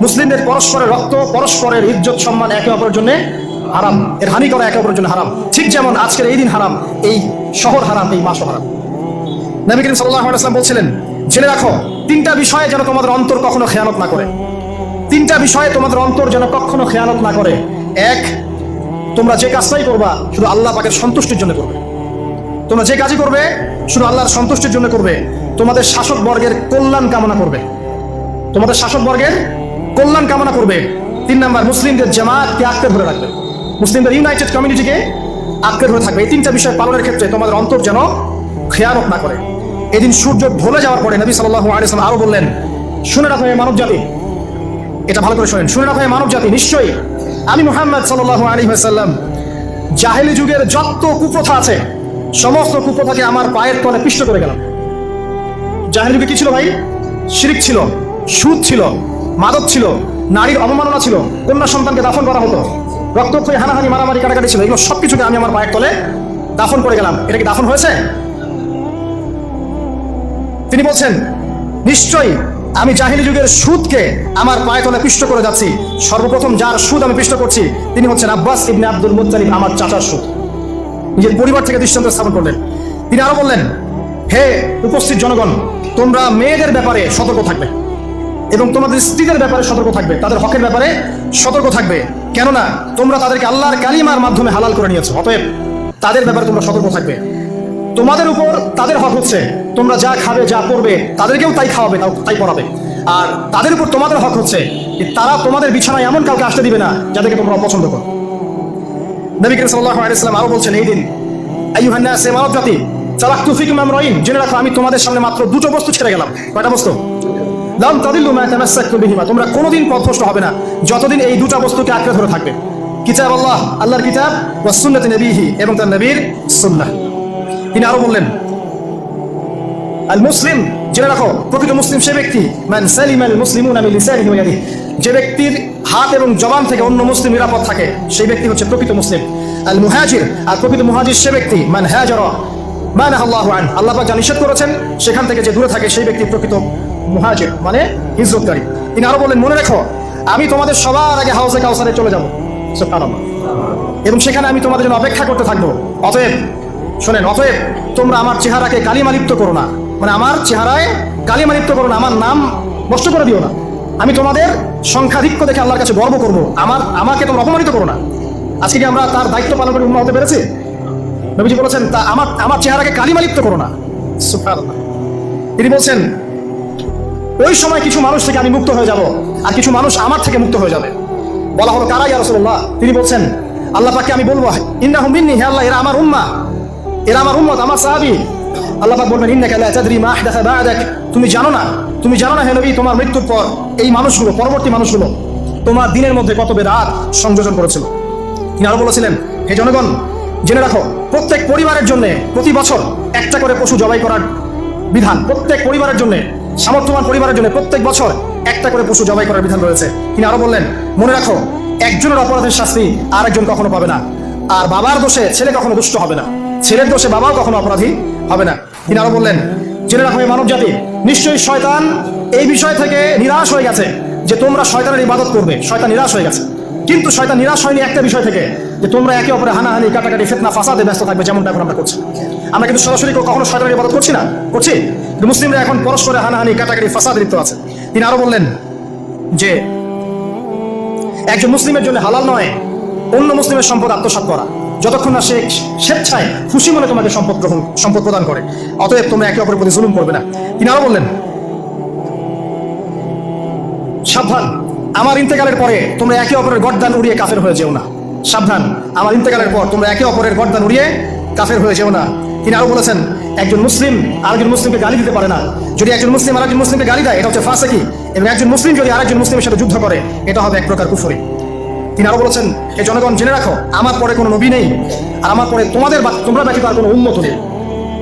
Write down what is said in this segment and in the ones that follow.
মুসলিমদের পরস্পরের রক্ত, পরস্পরের ইজ্জত সম্মান একে অপরের জন্য হারাম। এর হানি করা একে অপরের জন্য হারাম। ঠিক যেমন আজকের এই দিন হারাম, এই শহর হারাম, এই মাসও হারাম। নবী করিম সাল্লাহ আলাইসলাম বলছিলেন, জেনে রাখো, তিনটা বিষয়ে যেন তোমাদের অন্তর কখনো খেয়ানত না করে। তিনটা বিষয়ে তোমাদের অন্তর যেন কখনো খেয়ানত না করে। এক, তোমরা যে কাজটাই করবা, শুধু আল্লাহ পাকের সন্তুষ্টির জন্য করবে। তোমরা যে কাজই করবে, শুধু আল্লাহর সন্তুষ্টির জন্য করবে। তোমাদের শাসক বর্গের কল্যাণ কামনা করবে। তোমাদের শাসক বর্গের কল্যাণ কামনা করবে। তিন নাম্বার, মুসলিমদের জামাতকে আঁকড়ে ধরে রাখবে। মুসলিমদের ইউনাইটেড কমিউনিটিকে আঁকড়ে ধরে থাকবে। এই তিনটা বিষয় পালনের ক্ষেত্রে তোমাদের অন্তর যেন খেয়ানত না করে। এদিন সূর্য ঢলে যাওয়ার পরে নবী সাল্লাহ আলিয়াল্লাম আরও বললেন, শুনে রাখো হে মানব জাতি। এটা ভালো করে শোনেন। শুনে রাখো হে মানব জাতি, নিশ্চয়ই আমি মোহাম্মদ সাল্লাহ আলী সাল্লাম জাহেলি যুগের যত কুপ্রথা আছে, সমস্ত কুপ্রথাকে আমার পায়ের তলে পিষ্ট করে গেলাম। জাহেলি যুগে কি ছিল ভাই? শিরিক ছিল, সুদ ছিল মাদক ছিল, নারীর অবমাননা ছিল, কন্যা সন্তানকে দাফন করা হতো। রক্তক্ষয়ী হানাহানি, মারামারি, কাটাকাটি ছিল, এগুলো সবকিছুকে আমি আমার পায়ের তলে দাফন করে গেলাম। এটা কি দাফন হয়েছে? তিনি বলছেন, নিশ্চয়ই আমি জাহিলি যুগের সুদকে আমার পায়ে তলে পিষ্ট করে যাচ্ছি। সর্বপ্রথম যার সুদ আমি পিষ্ট করছি, তিনি হচ্ছেন আব্বাস ইবনে আব্দুল মুত্তালিব, আমার চাচার সুদ। নিজের পরিবার থেকে দৃষ্টান্ত স্থাপন করলেন। তিনি আরও বললেন, হে উপস্থিত জনগণ, তোমরা মেয়েদের ব্যাপারে সতর্ক থাকবে। এবং তোমাদের স্ত্রীদের ব্যাপারে সতর্ক থাকবে, তাদের হকের ব্যাপারে সতর্ক থাকবে। কেননা, তোমরা তাদেরকে আল্লাহর কালিমার মাধ্যমে হালাল করে নিয়েছো। অতএব তাদের ব্যাপারে তোমরা সতর্ক থাকবে। তোমাদের উপর তাদের হক হচ্ছে, তোমরা যা খাবে, যা করবে তাদেরকেও তাই খাওয়াবে, তাও তাই পড়াবে। আর তাদের উপর তোমাদের হক হচ্ছে তারা তোমাদের বিছানায় এমন কাউকে আসতে দিবে না যাদেরকে তোমরা অপছন্দ করো। নবী করিম সাল্লাল্লাহু আলাইহি ওয়াসাল্লাম আরও বলছেন এই দিন আইয়ুহান নাস মানব জাতি তারাকতু ফিকুম আমরাইন। জেনে রাখো, আমি তোমাদের সামনে মাত্র দুটো বস্তু ছেড়ে গেলাম। কয়টা বস্তু? লাম তাদিল্লু মা তামাসসাকতু বিহিমা তোমরা কোনোদিন পথভ্রষ্ট হবে না। যতদিন এই দুটো বস্তুকে আঁকড়ে ধরে থাকবে। কিতাব আল্লাহ, আল্লাহর কিতাব ওয়া সুন্নাত নবীহি এবং তার নবীর সুন্নাহ। তিনি আরও বললেন আল মুসলিম জেনে রাখো, প্রকৃত মুসলিম সে ব্যক্তি, মান সালিম আল মুসলিমুন আমি লিসানিহি ওয়া ইয়াদিহি। যে ব্যক্তির হাত এবং জবান থেকে অন্য মুসলিম নিরাপদ থাকে, সেই ব্যক্তি হচ্ছে প্রকৃত মুসলিম। আল মুহাজির আর প্রকৃত মুহাজির সে ব্যক্তি, মান হাজারা মানে আল্লাহ আন। আল্লাহ যা নিষেধ করেছেন, সেখান থেকে যে দূরে থাকে, সেই ব্যক্তি প্রকৃত মুহাজির মানে হিজরতকারী। তিনি আরও বলেন মনে রেখো, আমি তোমাদের সবার আগে হাউসে কাউসারে চলে যাব। এবং সেখানে আমি তোমাদের জন্য অপেক্ষা করতে থাকব। অতএব, শোনেন, অতএব তোমরা আমার চেহারাকে কালিমালিপ্ত করো না। মানে আমার চেহারায় কালিমালিপ্ত করো না, আমার নাম নষ্ট করে দিও না। আমি তোমাদের সংখ্যাধিক্য দেখে আল্লাহর কাছে গর্ব করব। আমার, আমাকে তোমরা অপমানিত করো না। আজকে কি আমরা তার দায়িত্ব পালন করে উন্নত হতে পেরেছি? নবীজি বলেছেন, তা আমার আমার চেহারাকে কালিমালিপ্ত করো না। সুবহানাল্লাহ। তিনি বলছেন ওই সময় কিছু মানুষ থেকে আমি মুক্ত হয়ে যাব, আর কিছু মানুষ আমার থেকে মুক্ত হয়ে যাবে। বলা হলো কারা ইয়া রাসূলুল্লাহ? তিনি বলছেন, আল্লাহ পাককে আমি বলব, ইন্নাহুম মিন্নি, হে আল্লাহ, এরা আমার উম্মাহ এরা আমার উম্মত, আমার সাহাবী। আল্লাহ পাক বলবেন, ইন্নাকা লা তাদরি মা আহদাথা বা'দাক। তুমি জানো না, তুমি জানো না, হে নবী, তোমার মৃত্যুর পর এই মানুষগুলো, পরবর্তী মানুষগুলো তোমার দিনের মধ্যে কত বেদাত সংযোজন করেছিল। তিনি আরও বলেছিলেন, হে জনগণ, জেনে রাখো, প্রত্যেক পরিবারের জন্য প্রতি বছর একটা করে পশু জবাই করার বিধান, প্রত্যেক পরিবারের জন্য সামর্থ্যবান পরিবারের জন্য প্রত্যেক বছর একটা করে পশু জবাই করার বিধান রয়েছে। তিনি আরও বললেন, মনে রাখো, একজনের অপরাধের শাস্তি আর একজন কখনো পাবে না। আর বাবার দোষে ছেলে কখনো দুষ্ট হবে না। ছেলের দোষে বাবাও কখনো অপরাধী হবে না। তিনি আরও বললেন, জেনে রাখো মানব জাতি নিশ্চয়ই শয়তান এই বিষয় থেকে নিরাশ হয়ে গেছে যে তোমরা শয়তানের ইবাদত করবে। শয়তান নিরাশ হয়ে গেছে। কিন্তু শয়তান নিরাশ হয়নি একটা বিষয় থেকে, যে তোমরা একে অপরে হানাহানি, কাটাকাটি, ফেতনা, ফাসাদে ব্যস্ত থাকবে, যেমনটা এখন আমরা করছি। আমরা কিন্তু সরাসরি কখনো শয়তানের ইবাদত করছি না। করছি? মুসলিমরা এখন পরস্পরে হানাহানি, কাটাকাটি, ফাসাদে লিপ্ত আছে। তিনি আরও বললেন যে, একজন মুসলিমের জন্য হালাল নয়, অন্য মুসলিমের সম্পদ আত্মসাৎ করা। যতক্ষণ না সে স্বেচ্ছায় খুশি মনে তোমাকে সম্পদ গ্রহণ, সম্পদ প্রদান করে। অতএব তোমরা একে অপরের প্রতি জুলুম করবে না। তিনি আরও বললেন, সাবধান, আমার ইন্তেকালের পরে তোমরা একে অপরের গর্দান উড়িয়ে কাফের হয়ে যেও না। সাবধান, আমার ইন্তেকালের পর তোমরা একে অপরের গর্দান উড়িয়ে কাফের হয়ে যেও না। তিনি আরও বলেছেন, একজন মুসলিম আরেকজন মুসলিমকে গালি দিতে পারে না। যদি একজন মুসলিম আরেকজন মুসলিমকে গালি দেয়, এটা হচ্ছে ফাঁসে কি এবং একজন মুসলিম যদি আরেকজন মুসলিমের সাথে যুদ্ধ করে, এটা হবে এক প্রকার কুফরি। তিনি আরও বলেছেন, হে জনগণ, জেনে রাখো, আমার পরে কোনো নবী নেই, আর আমার পরে তোমাদের তোমরা ব্যতীত আর কোনো উন্মত নেই।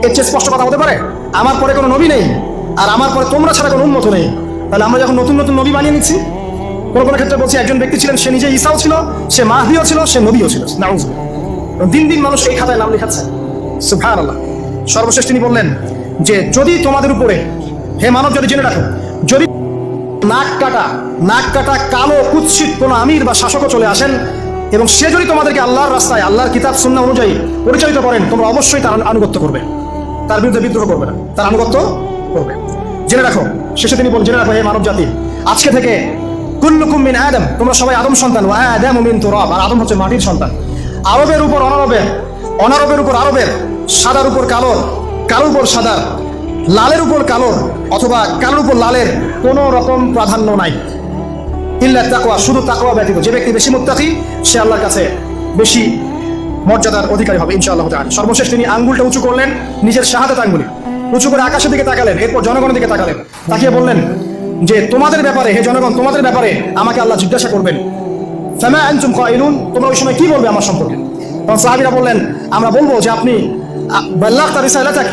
এর চেয়ে স্পষ্ট কথা হতে পারে, আমার পরে কোনো নবী নেই, আর আমার পরে তোমরা ছাড়া কোনো উন্মত নেই। তাহলে আমরা যখন নতুন নতুন নবী বানিয়ে নিচ্ছি, কোনো কোনো ক্ষেত্রে বলছি, একজন ব্যক্তি ছিলেন, সে নিজে ইসাও ছিল, সে মাহদিও ছিল, সে নবীও ছিল। দিন দিন মানুষ এই খাতায় নাম লেখাচ্ছে। সুবহান আল্লাহ সর্বশেষ তিনি বললেন যে, যদি তোমাদের উপরে, হে মানব, যদি জেনে রাখো, যদি নাক কাটা নাক কাটা কালো কুৎসিত কোনো আমির বা শাসকও চলে আসেন, এবং সে যদি তোমাদেরকে আল্লাহর রাস্তায়, আল্লাহর কিতাব, সুন্নাহ অনুযায়ী পরিচালিত করেন, তোমরা অবশ্যই তার আনুগত্য করবে। তার বিরুদ্ধে বিদ্রোহ করবে না। তার আনুগত্য করবে। জেনে রাখো, শেষে তিনি বল, জেনে রাখো, হে মানব জাতি, আজকে থেকে কুল্লুকুম মিন আদম, তোমরা সবাই আদম সন্তান, ওয়া আদম মিন তো তুরাব, আর আদম হচ্ছে মাটির সন্তান। আরবের উপর অনারবের অনারবের উপর আরবের, সাদার উপর কালোর কালোর উপর সাদার, লালের উপর কালোর, অথবা কালোর উপর লালের কোনো রকম প্রাধান্য নাই। ইল্লা তাকওয়া, শুধু তাকওয়া ব্যতীত। যে ব্যক্তি বেশি মুত্তাকি, সে আল্লাহর কাছে বেশি মর্যাদার অধিকারী হবে, ইনশাআল্লাহ তাআলা। সর্বশেষ তিনি আঙ্গুলটা উঁচু করলেন, নিজের শাহাদাত আঙ্গুলি। উঁচু করে আকাশের দিকে তাকালেন, এরপর জনগণের দিকে তাকালেন। তাকিয়ে বললেন যে, তোমাদের ব্যাপারে, হে জনগণ, তোমাদের ব্যাপারে আমাকে আল্লাহ জিজ্ঞাসা করবেন। তোমরা ওই সময় কি বলবে আমার সম্পর্কে? তখন সাহাবীরা বললেন, আমরা বলব যে আপনি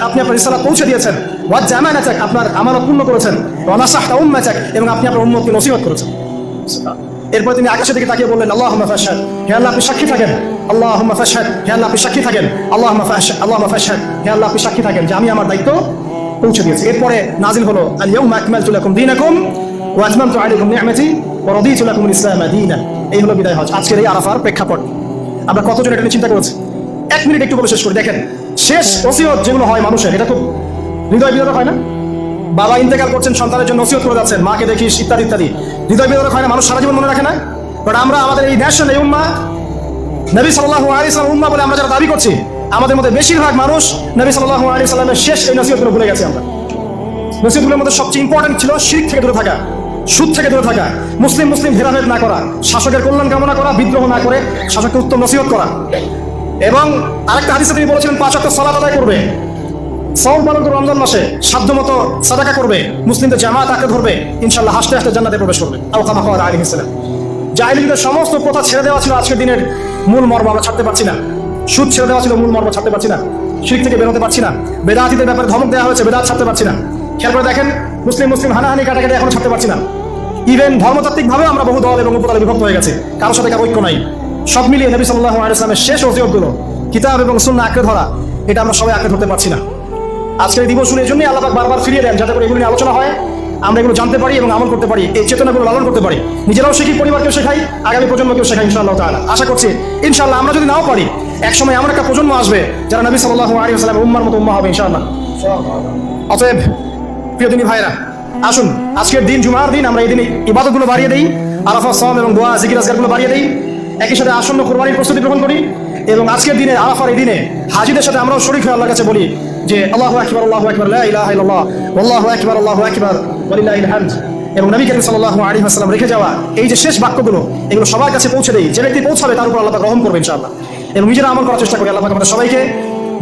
আপনি আপনার রিসালাত পৌঁছে দিয়েছেন। ওয়াজ জামানাতাক আপনার আমানত পূর্ণ করেছেন। ওয়া নাসাহতা উম্মাতাক এবং আপনি আপনার উম্মতকে নসিহত করেছেন। এরপর তিনি আকাশের দিকে তাকিয়ে বললেন আল্লাহ ফাশহাদ, হে আল্লাহ, আপনি সাক্ষী থাকেন। আল্লাহ ফাশহাদ, হে আল্লাহ, আপনি সাক্ষী থাকেন। আল্লাহ আল্লাহ ফাশহাদ, হে আল্লাহ, আপনি সাক্ষী থাকেন যে আমি আমার দায়িত্ব পৌঁছে দিয়েছি। এরপরে নাজিল হলো আল ইয়াউমা আকমালতু লাকুম দীনাকুম ওয়া আতমামতু আলাইকুম নি'মাতি ওয়া রাদিতু লাকুম আল-ইসলাম দীনা এই হলো বিদায় হজ। আজকের এই আরাফার প্রেক্ষাপট। আমরা কতজন এটা নিয়ে চিন্তা করেছি? এক মিনিট একটু বলে শেষ করি। দেখেন, শেষ ওসিয়ত যেগুলো হয় মানুষের, এটা খুব হৃদয় বিদারক হয় না? বাবা ইন্তেকাল করছেন, সন্তানের জন্য নসিহত করে যাচ্ছেন, মাকে দেখিস, ইত্যাদি ইত্যাদি। হৃদয় বিদারক হয় না, মানুষ সারা জীবন মনে রাখে না? বাট আমরা আমাদের এই ন্যাশন এই উম্মা, নবী সাল্লাল্লাহু আলাইহি সাল্লাম উম্মা বলে আমরা যারা দাবি করছি, আমাদের মধ্যে বেশিরভাগ মানুষ নবী সাল্লাল্লাহু আলাইহি সাল্লামের শেষ এই নসিহতগুলো ভুলে গেছি আমরা। নসিহতগুলোর মধ্যে সবচেয়ে ইম্পর্টেন্ট ছিল শিরক থেকে দূরে থাকা। সুদ থেকে দূরে থাকা, মুসলিম মুসলিম ভেদাভেদ না করা, শাসকের কল্যাণ কামনা করা, বিদ্রোহ না করে শাসককে উত্তম নসিহত করা। এবং আরেকটা হাদিসে তিনি বলেছিলেন, পাঁচ অক্ট সালাত আদায় করবে। সওম পালন করবে রমজান মাসে সাধ্য মতো সাদাকা করবে, মুসলিমদের জামাত আঁকড়ে ধরবে ইনশাল্লাহ হাসতে হাসতে জান্নাতে প্রবেশ করবে। আও কামা খাওয়ার আলী ইসলাম জাহিলিদের সমস্ত প্রথা ছেড়ে দেওয়া ছিল আজকের দিনের মূল মর্ম, আমরা ছাড়তে পারছি না। সুদ ছেড়ে দেওয়া ছিল মূল মর্ম, ছাড়তে পারছি না। শিখ থেকে বেরোতে পারছি না। বেদাতিদের ব্যাপারে ধমক দেওয়া হয়েছে, বেদাত ছাড়তে পারছি না। খেয়াল করে দেখেন, মুসলিম মুসলিম হানাহানি কাটাকাটি এখন ছাড়তে পারছি না। ইভেন ধর্মতাত্ত্বিক ভাবে আমরা বহু দল এবং উপদলে বিভক্ত হয়ে গেছে কারোর সাথে কারও ঐক্য নাই। সব মিলিয়ে নবী সাল্লাহ আলাইসলামের শেষ অভিযোগগুলো, কিতাব এবং শূন্য আঁকড়ে ধরা, এটা আমরা সবাই আঁকড়ে ধরতে পারছি না। আজকের দিবস শুনে এই জন্যই আল্লাহ বারবার ফিরিয়ে দেন, যাতে করে এগুলো নিয়ে আলোচনা হয়, আমরা এগুলো জানতে পারি এবং আমল করতে পারি, এই চেতনাগুলো লালন করতে পারি। নিজেরাও শিখি, পরিবারকেও শেখাই, আগামী প্রজন্মকেও শেখাই, ইনশাআল্লাহ তাআলা। আশা করছি, ইনশাআল্লাহ আমরা যদি নাও পারি, একসময় এমন একটা প্রজন্ম আসবে যারা নবী সাল্লাল্লাহু আলাইহি ওয়াসাল্লামের উম্মার মতো উম্মা হবে, ইনশাআল্লাহ। অতএব প্রিয় দিনী ভাইরা আসুন, আজকের দিন, জুমার দিন, আমরা এই দিনে ইবাদতগুলো বাড়িয়ে দিই আরাফা সাম এবং দোয়া, জিকির আজগারগুলো বাড়িয়ে দেই। একই সাথে আসন্ন কোরবানির প্রস্তুতি গ্রহণ করি এবং আজকের দিনে, আরাফার এই দিনে হাজিদের সাথে আমরাও শরীক হয়ে আল্লাহর কাছে বলি যে, আল্লাহ আকবার, আল্লাহু ইলাহা ইল্লাল্লাহ আল্লাহু আকবার আল্লাহু আকবার হামদ এবং নবী করিম সাল্লাল্লাহু আলাইহি ওয়াসাল্লাম রেখে যাওয়া এই যে শেষ বাক্যগুলো, এগুলো সবার কাছে পৌঁছে দেয় যে ব্যক্তি পৌঁছাবে, তার উপর আল্লাহ গ্রহণ করবে ইনশাআল্লাহ। এবং নিজেরা আমল করার চেষ্টা করি আল্লাহ আমাদের সবাইকে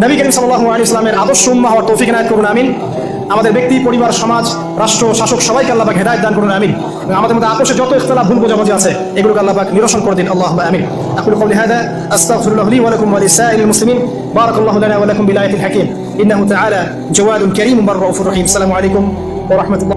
নবী করিম সাল্লাল্লাহু আলাইহি ওয়াসাল্লামের আদর্শ উম্মাহ হওয়ার তৌফিক এনায়েত করুন, আমিন। আমাদের ব্যক্তি, পরিবার, সমাজ, রাষ্ট্র, শাসক সবাইকে আল্লাহ হেদায়ত দান করুন, আমিন। আমাদের মধ্যে আপোষে যত ইখতিলাফ, ভুল বোঝাবুঝি আছে, এগুলোকে আল্লাপাক নিরসন করে দিন, আল্লাহ আমিন। আকুল কওলি হাদা, আস্তাগফিরুল্লাহ লি ওয়া লাকুম ওয়া লিসাইরিল মুসলিমিন। বারাকাল্লাহু ইন্নাহু তাআলা জাওয়াদুন কারীম বাররাউফুর রহিম। আসসালামু আলাইকুম ওয়া রাহমাতুল্লাহ।